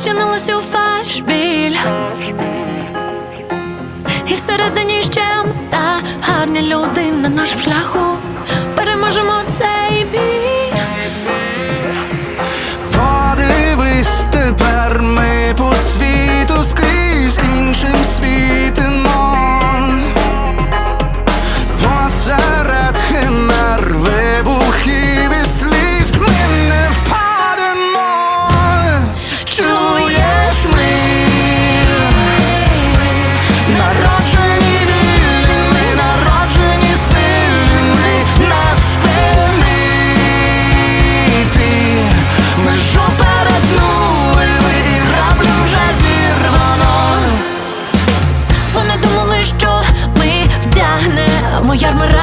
розчинилася у фальш біль. І всередині ще та гарні люди на нашому шляху. Yarmara